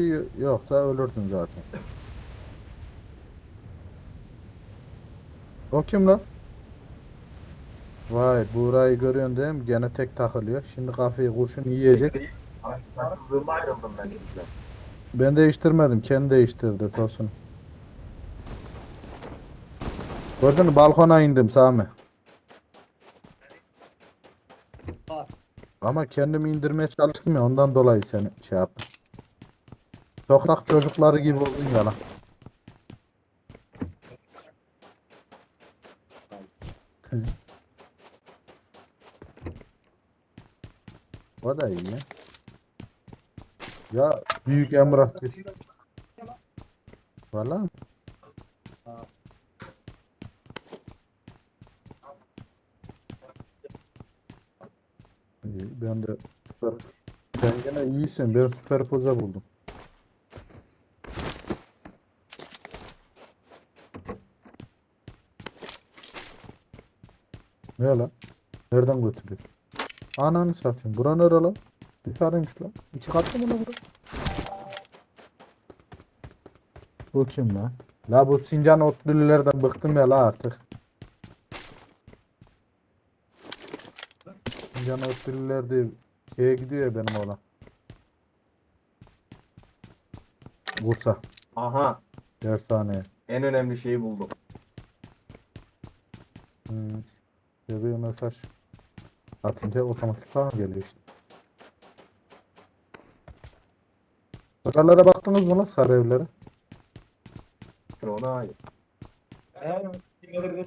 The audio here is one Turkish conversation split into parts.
ki yoksa ölürdün zaten. O kim lan? Vay Buğra'yı görüyorsun değil mi? Gene tek takılıyor. Şimdi kafayı kurşun yiyecek. Ayrıldım ben. Ben değiştirmedim. Kendi değiştirdi Tosun. Gördün mü? Balkona indim Sami. Ama kendimi indirmeye çalıştım ya ondan dolayı seni şey yaptım. Sokak çocukları gibi oldun ya lan. O da iyi ya. Ya büyük Emrah Valla ben de süper. Sen gene iyisin. Ben süper poza buldum. Ne lan? Nereden götürüyor? Ananı satayım. Bura nere lan? Bir taneymiş lan. İki katlı mı lan bura? Bu kim lan? La bu Sincan Otlülülerden bıktım ya la artık. Sincan Otlülüler de şeye gidiyor ya benim oğlan. Bursa. Aha Dershaneye. en önemli şeyi buldum. Bebeğe mesaj atınca otomatik falan geliyor işte. Buralara baktınız mı lan sarı evlere? Ona hayır. Evet. Yemeleri de-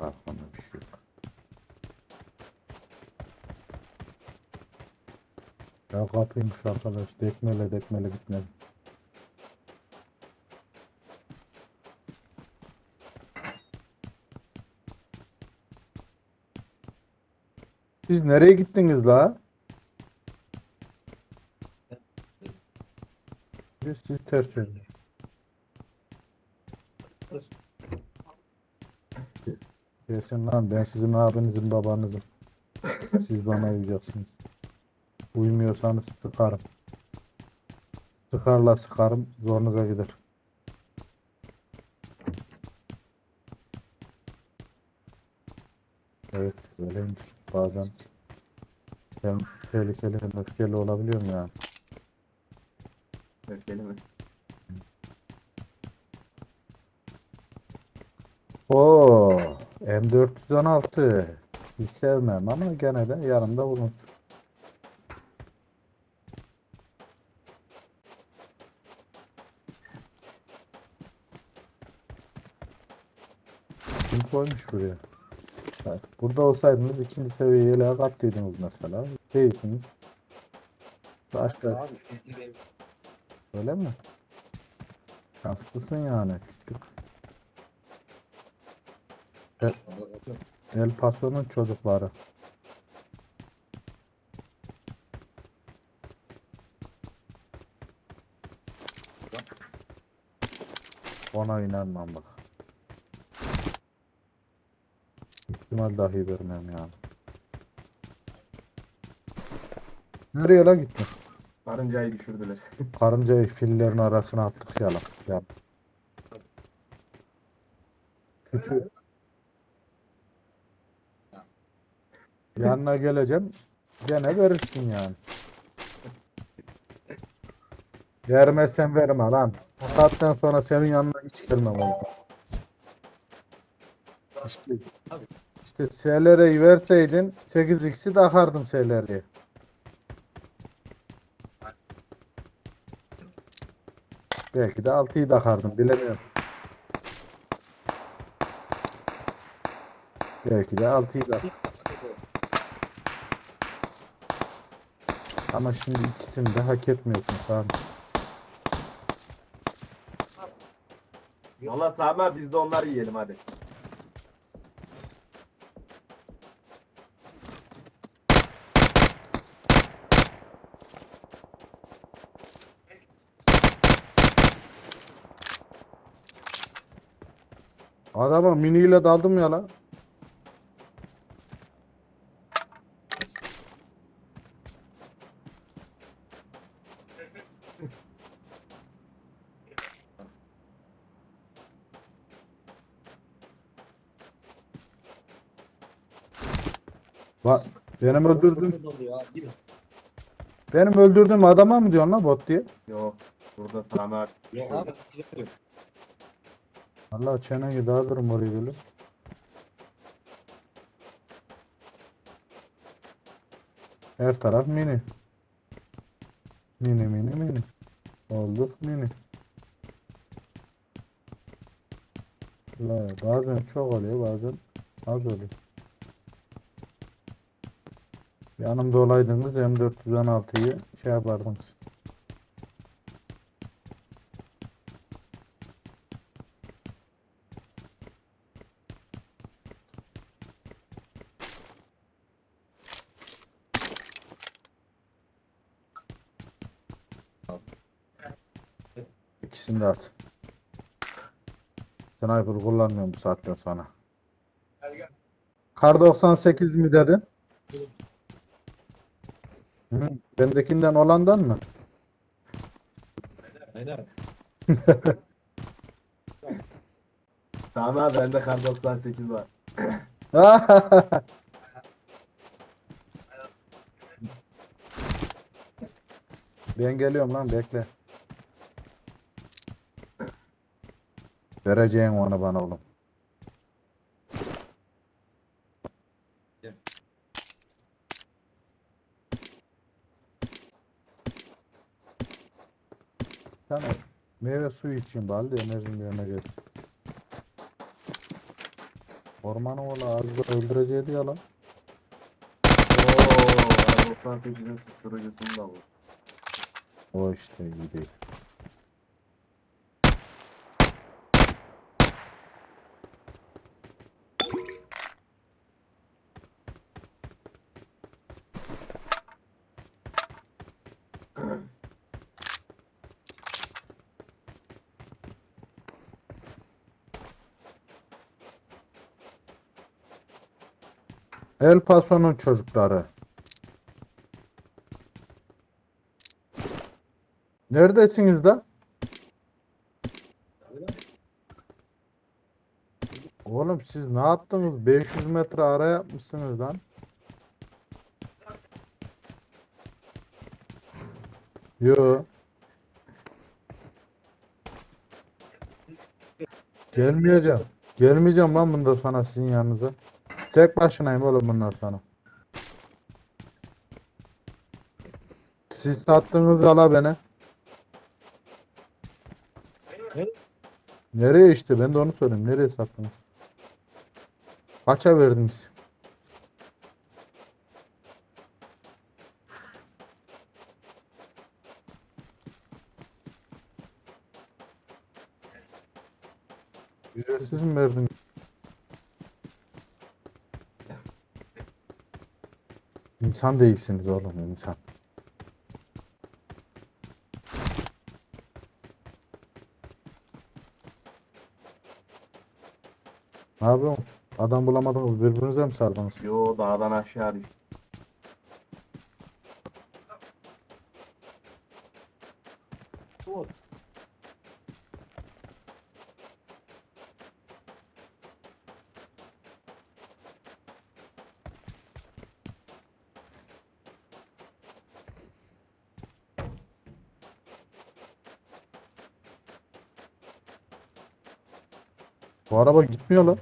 Balkonda bir şey yok. Ya kapıymış arkadaş. Dekmele dekmele gitmedi. Siz nereye gittiniz la? Biz siz ters döndünüz. Kesin lan ben sizin abinizin babanızım. Siz bana uyacaksınız. Uymuyorsanız sıkarım. Sıkarla sıkarım zorunuza gider. Evet öyleymiş. Bazen ben tehlikeli hem öfkeli olabiliyorum yani. Öfkeli mi? Oo, M416. Hiç sevmem ama gene de yanımda bulunsun. Kim koymuş buraya? Evet, burada olsaydınız ikinci seviyeye katlıydınız mesela. Değilsiniz. Başka Abi öyle mi? Şanslısın yani. El Paso'nun çocukları. Ona inanmam bak. İhtimal dahi vermem yani. Nereye la gittin? Karıncayı düşürdüler. Karıncayı fillerin arasına attık ya lan. Ya. Küçük. Yanına geleceğim. Gene verirsin yani. Vermezsen verme lan. Bu saatten sonra senin yanına hiç gelmem oğlum. İşte, SLR'yi verseydin 8x'i takardım SLR'ye. Belki de 6'yı takardım bilemiyorum. Belki de 6'yı da. Ama şimdi ikisini de hak etmiyorsun Sami. Valla Sami biz de onları yiyelim hadi. Adama miniyle daldım ya lan. Bak benim mi? benim öldürdüğüm adama mı diyorsun lan bot diye? Yok. Burada abi. Yok abi. Gidiyor. Allah çene dağıtırım orayı böyle. Her taraf mini. Mini mini mini. Olduk mini. La, bazen çok oluyor bazen az oluyor. Yanımda olaydınız M416'yı şey yapardınız. De at. Sniper kullanmıyorum bu saatten sonra. Kar 98 mi dedin? Hı, bendekinden olandan mı? Aynen. Sami abi bende kar 98 var. Ben geliyorum lan bekle. Vereceğim onu bana oğlum. Sen meyve suyu için bari de enerjim yerine geç. Ormanı ola az da öldüreceğiydi ya lan. Oo, kar 98'in susturucusunu da bu. O işte iyi değil. El Paso'nun çocukları. Neredesiniz da? Oğlum siz ne yaptınız? 500 metre ara yapmışsınız lan. Yo. Gelmeyeceğim. Gelmeyeceğim lan bundan sonra sizin yanınıza. Tek başınayım oğlum bundan sonra. Siz sattınız ala beni. Ne? Nereye işte ben de onu söyleyeyim. Nereye sattınız? Kaça verdiniz? Ücretsiz mi verdin? İnsan değilsiniz oğlum insan. Ne yapıyorsun? Adam bulamadınız birbirinize mi sardınız? Yo dağdan aşağı düştü. Araba gitmiyor lan.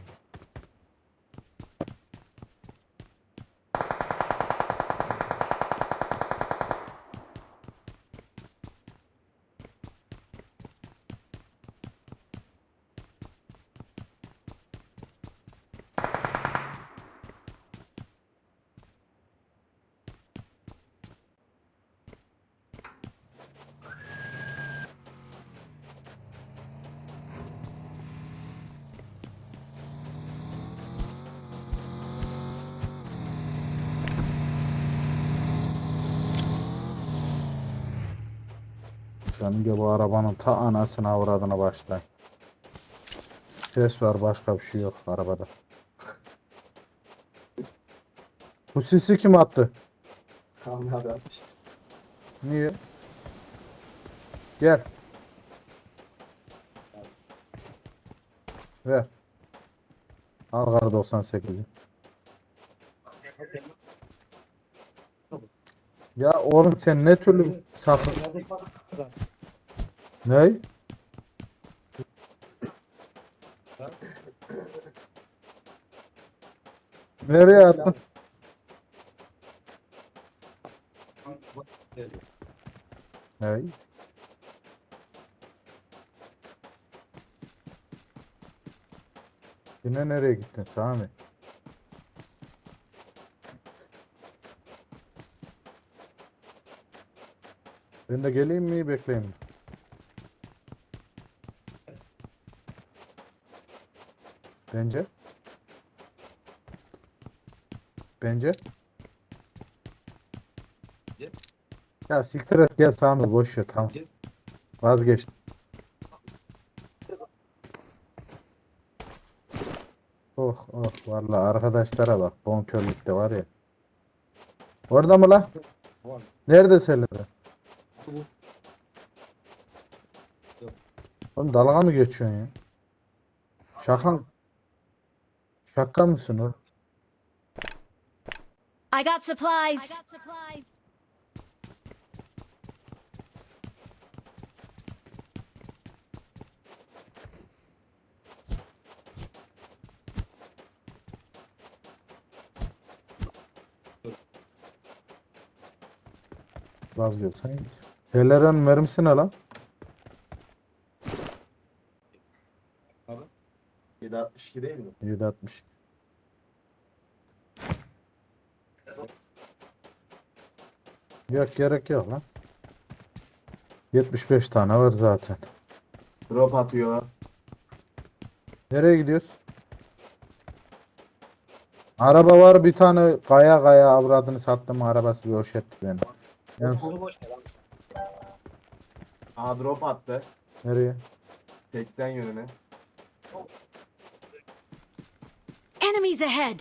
Başlayalım. Bu arabanın ta anasını avradına başlayın. Ses var başka bir şey yok arabada. Bu sisi kim attı? Sami abi atmıştı. Niye? Gel. Ver. Al kar 98'i. Ya oğlum sen ne türlü sakın... Ne? Nereye attın? Ne? Yine nereye gittin Sami? Ben de geleyim mi bekleyeyim mi? Bence. Bence. Ya siktir et gel Sami boş ver tamam. Bence. Vazgeçtim. Oh oh vallahi arkadaşlara bak bonkörlükte var ya. Orada mı la? Nerede. Yok. Oğlum dalga mı geçiyorsun ya? Şaka? Şaka mısın oğlum? I got supplies. Laf diyorsan git. Selleren mermisi ne lan? 762 değil mi? 760. Yok gerek yok lan. 75 tane var zaten. Drop atıyor. Nereye gidiyoruz? Araba var bir tane kaya kaya avradını sattım arabası bir hoş etti beni. Yani Onu boş ver abi. Aa drop attı. nereye? 80 yönüne. Enemies ahead.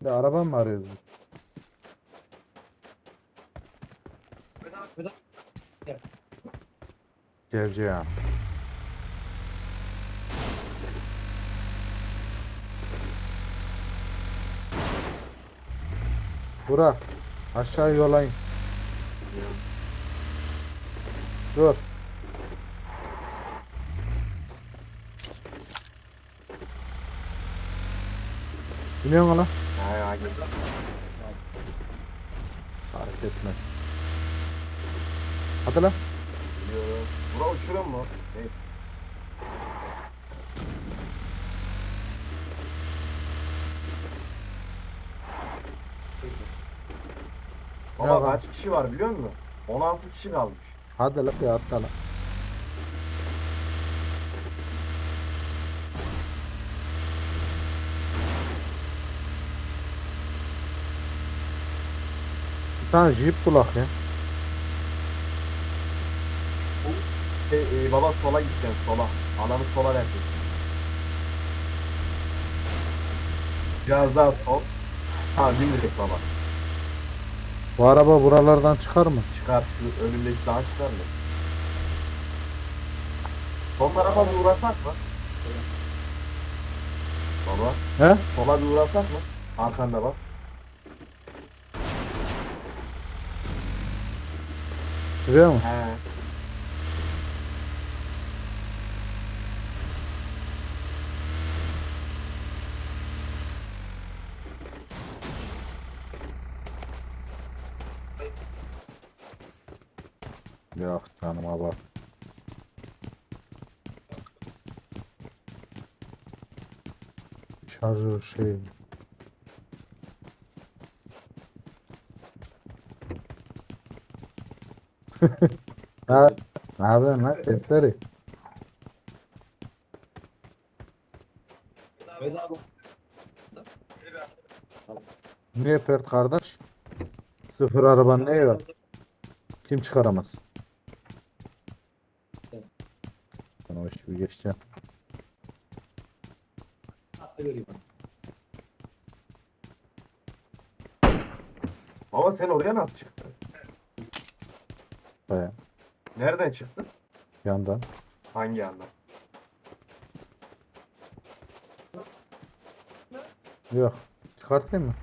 Bir araba mı arıyoruz? Geleceğim. Burak aşağı yolayın. Dur. Biliyor musun lan? Ha ya gel. Fark etmez. Hadi lan. Biliyorum. Bura uçurum mu? Baba bak. kaç kişi var biliyor musun? 16 kişi kalmış. Hadi lan bir atla lan. Bir tane jeep bulak ya. E, e, baba sola gideceksin sola. Alanı sola vereceksin. Biraz daha sol. Ha dimdik baba. Bu araba buralardan çıkar mı? Çıkar şu önündeki daha çıkar mı? Sol tarafa bir uğrasak mı? Baba He? sola bir uğrasak mı? Arkanda bak. Görüyor musun? He. Yok canıma bak. Şarjör şey. ha, ne yapıyorsun lan sesleri? Niye pert kardeş? Sıfır araban ne var? Kim çıkaramaz? Ben o işi bir geçeceğim. Atla vereyim. Baba sen oraya nasıl çıktın? Baya Nereden çıktın? yandan. Hangi yandan? Yok. Çıkartayım mı?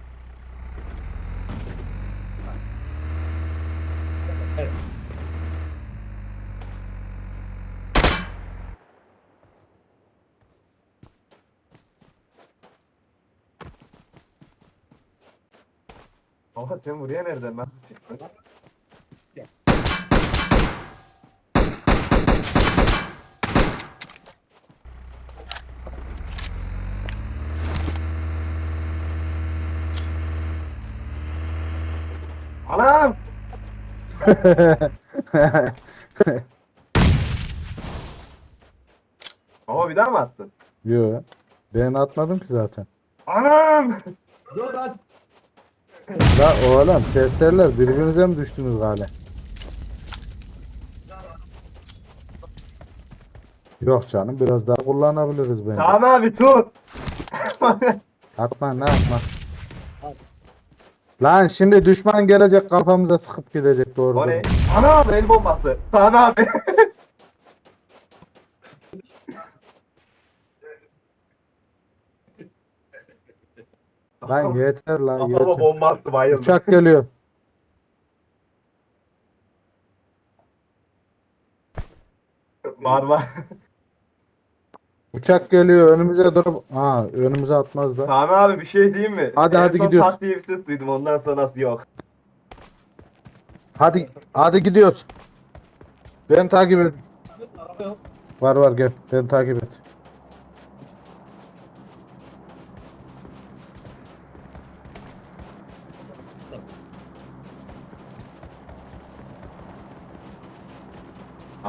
Baba sen buraya nereden nasıl çıktın? Anam! Baba bir daha mı attın? Yok. Ben atmadım ki zaten. Anam! Dur lan. La oğlum serseriler birbirinize mi düştünüz gale? Yok canım biraz daha kullanabiliriz bence. Sami abi tut! Atma ne atma. Lan şimdi düşman gelecek kafamıza sıkıp gidecek doğru. o ne? düzgün. Anam el bombası. Sami abi. Lan yeter lan yeter. bombası bayıldı. Uçak geliyor. Var var. Uçak geliyor önümüze durup ha önümüze atmaz da. Sami abi bir şey diyeyim mi? Hadi, hadi son gidiyoruz. tak diye bir ses duydum ondan sonrası yok. Hadi hadi gidiyoruz. Ben takip et. Var var gel. Ben takip et.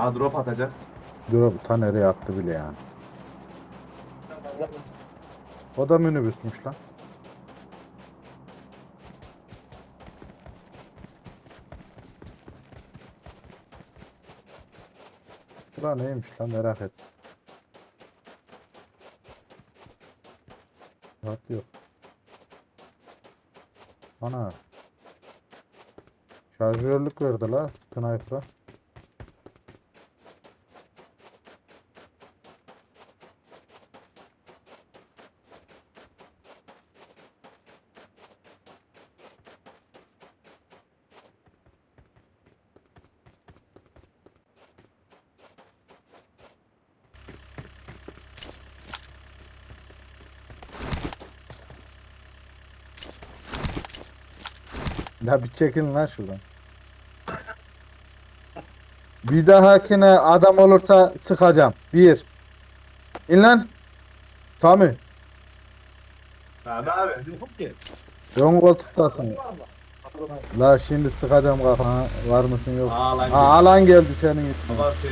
Aa drop atacak. Dur ta nereye attı bile yani. O da minibüsmüş lan. Bura neymiş lan merak et. Yok yok. Ana. Şarjörlük verdi la sniper'a. Ya bir çekin lan şuradan. Bir dahakine adam olursa sıkacağım. Bir. İn lan. Sami. Sami abi. Yok ki. Ön koltuktasın. La şimdi sıkacağım kafana. Var mısın yok. Aa lan. Aa, alan geldi senin. Baba şey.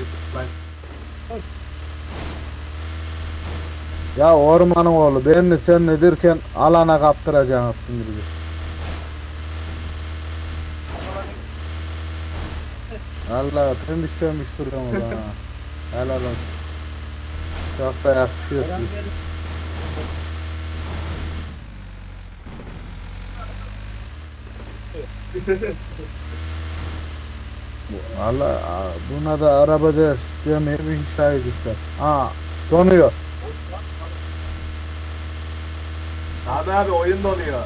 Ya ormanın oğlu benle sen nedirken alana kaptıracaksın bizi. Allah pembiş pembiş duruyor o zaman. ha. Helal olsun. Çok da yakışıyor. Adam geldi. Valla buna da araba ders demeyeyim inşayet işte. Aa donuyor. Sami abi oyun donuyor.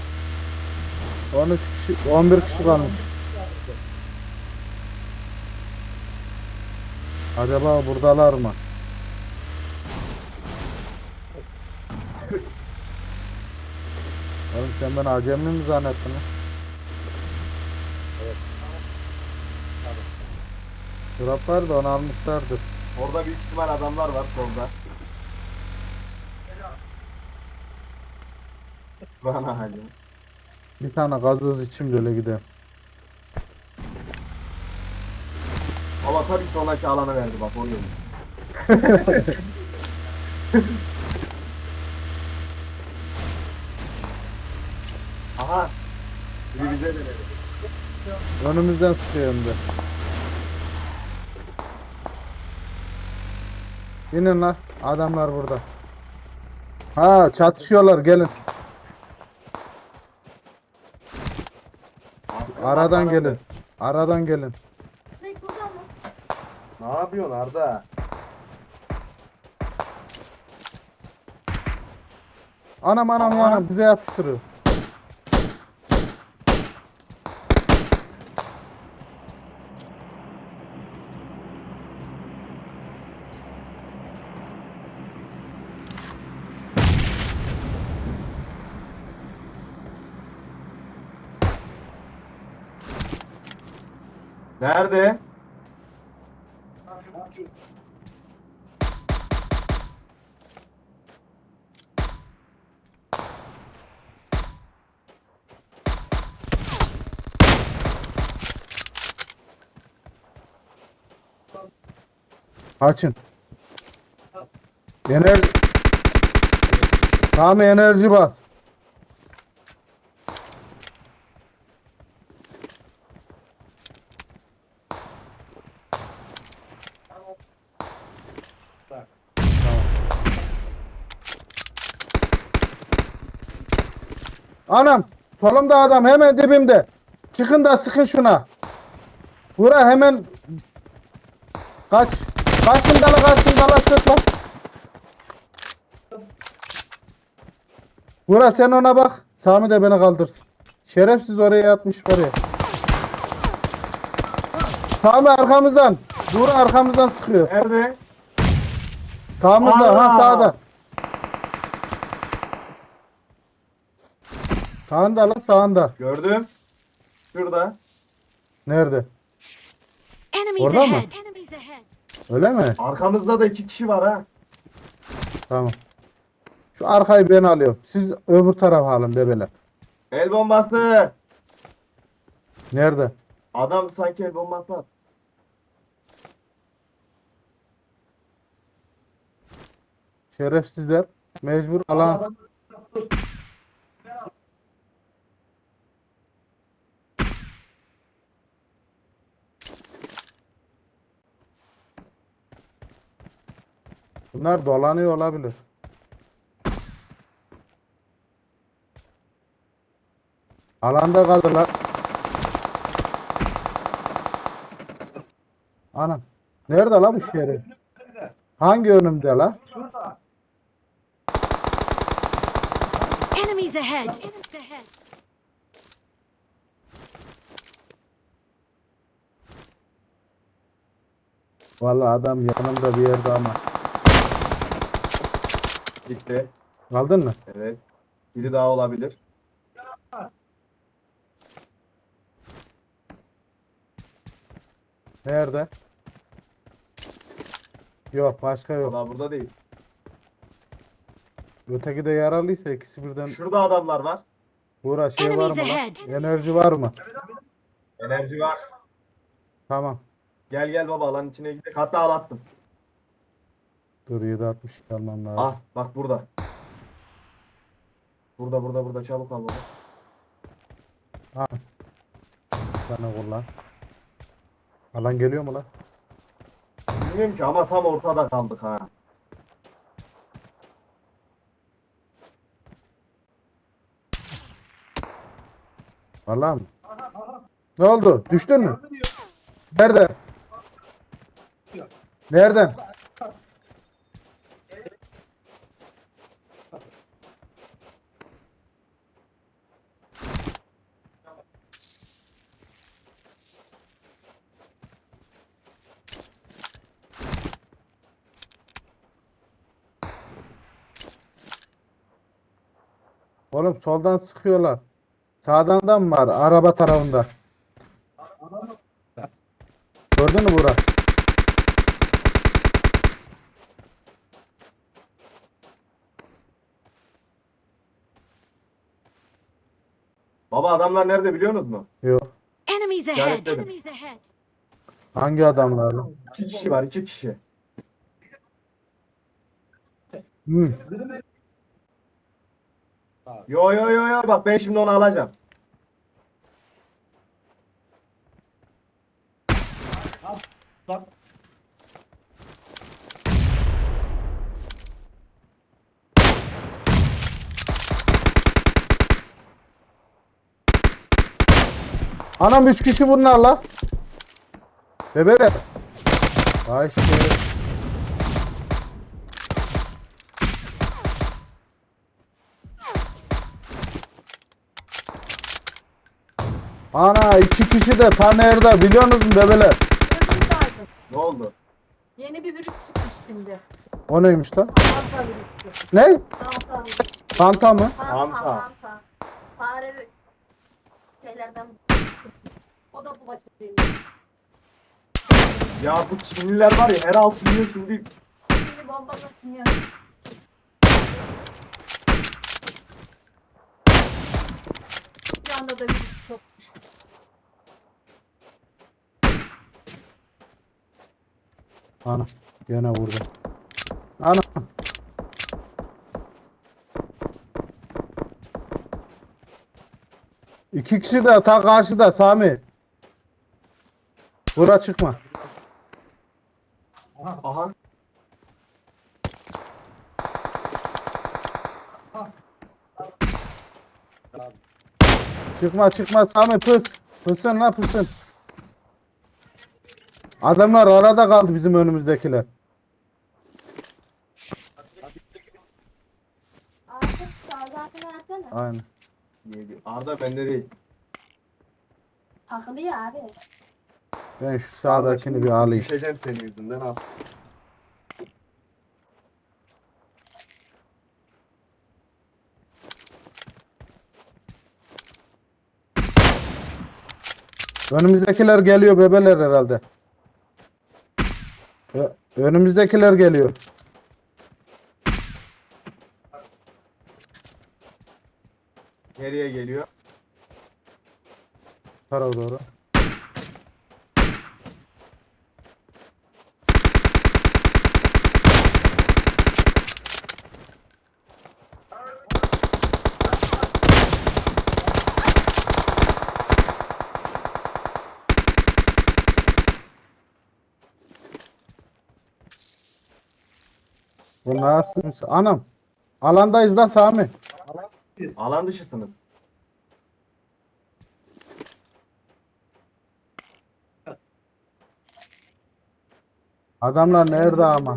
13 kişi 11 kişi kalmış. Acaba buradalar mı? Oğlum sen beni acemi mi zannettin lan? Drop var da onu almışlardır. Orada büyük ihtimal adamlar var solda. Bana hadi. Bir tane gazoz içim de öyle gidelim. Ama tabii sonraki alana verdi bak onu yedim. Aha Biri bize denedi. Önümüzden sıkıyor hem de. İnin lan. Adamlar burada. Ha çatışıyorlar gelin. Aradan gelin. Aradan gelin. Ne yapıyorsun Arda? Anam anam Aa. anam bize yapıştırıyor. Nerede? Açın. Enerji. Sami enerji bas. Anam, solumda adam hemen dibimde. Çıkın da sıkın şuna. Bura hemen Kaç. Kaçın dala kaçın dala sık lan. Bura sen ona bak. Sami de beni kaldırsın. Şerefsiz oraya yatmış oraya. Sami arkamızdan. Bura arkamızdan sıkıyor. Nerede? Sağımızda ha Aa! sağda. Sağında lan sağında. Gördüm. Şurada. Nerede? Enemies Orada mı? ahead. Enemies ahead. Öyle mi? Arkamızda da iki kişi var ha. Tamam. Şu arkayı ben alıyorum. Siz öbür tarafa alın bebeler. El bombası. Nerede? Adam sanki el bombası at. Şerefsizler. Mecbur alan. Bunlar dolanıyor olabilir. Alanda kaldılar. Anam. Nerede la bu şerif? Hangi önümde la? Şurada. Enemies ahead. Enemies ahead. Vallahi adam yanımda bir yerde ama. Gitti. Aldın mı? Evet. Biri daha olabilir. Nerede? Yok başka yok. Valla burada değil. Öteki de yaralıysa ikisi birden Şurada adamlar var. Buğra şey var mı lan? Enerji var mı? Enerji var. Tamam. Gel gel baba alanın içine gidelim. Hatta al attım. Dur 760 almam lazım. Ah bak burada. Burada burada burada çabuk al baba. Ha. Sana kullan. Alan geliyor mu lan? Bilmiyorum ki ama tam ortada kaldık ha. Vallahi mı? Ne oldu? Düştün mü? Nerede? Nereden? Oğlum soldan sıkıyorlar. Sağdan da mı var? Araba tarafında. Gördün mü Burak? Baba adamlar nerede biliyorsunuz mu? Yok. Enemies ahead. İşaretledim. Enemies ahead. Hangi adamlar lan? İki kişi var iki kişi. Hı. Yo yo yo yo bak ben şimdi onu alacağım. Anam üç kişi bunlarla. Bebele. Ay. Ana iki kişi de ta nerede biliyorsunuz mu bebeler? Ne oldu? Yeni bir virüs çıkmış şimdi. O neymiş lan? Fanta virüsü. Ne? Fanta. Fanta mı? Fanta. Fanta. Fanta. Fare ve şeylerden o da bulaşıcıydı. Ya bu Çinliler var ya her altı yiyor şimdi. Şimdi bombalasın ya. Bir anda da virüs çokmuş. Ana gene vurdu. Ana. İki kişi de ta karşıda Sami. Bura çıkma. Aha. Çıkma çıkma Sami pıs. Pısın la pısın. Adamlar arada kaldı bizim önümüzdekiler. Artık zaten versene. Aynen. Arda bende değil. Takılıyor abi. Ben şu sağdakini bir alayım. Düşeceğim senin yüzünden al. Önümüzdekiler geliyor bebeler herhalde. Ö- Önümüzdekiler geliyor. Nereye geliyor? Tarafa doğru. Nasıl? Anam. Alandayız da Sami. Alan dışısınız. Adamlar nerede ama?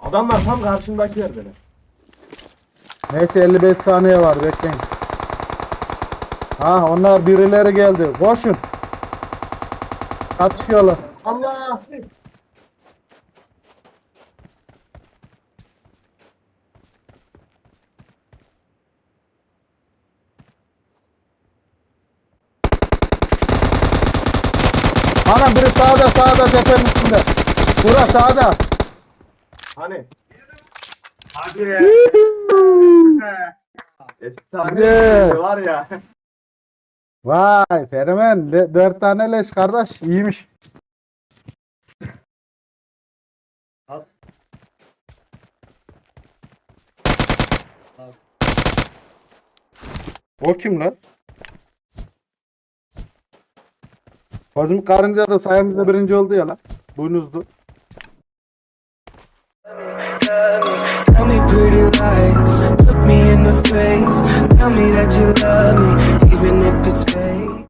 Adamlar tam karşımdaki yerdeler. Neyse 55 saniye var bekleyin. Ha onlar birileri geldi. Koşun. Atışıyorlar. Allah! Ana biri sağda sağda tepenin üstünde. Bura sağda. Hani? Hadi. Efsane Hadi. var ya. Vay Ferimen dört tane leş kardeş iyiymiş. Al. Al. O kim lan? Hocam karınca da sayemizde birinci oldu ya lan. Boynuzdu. Tell me pretty lies, look me in the face Tell me that you love me, even if it's fake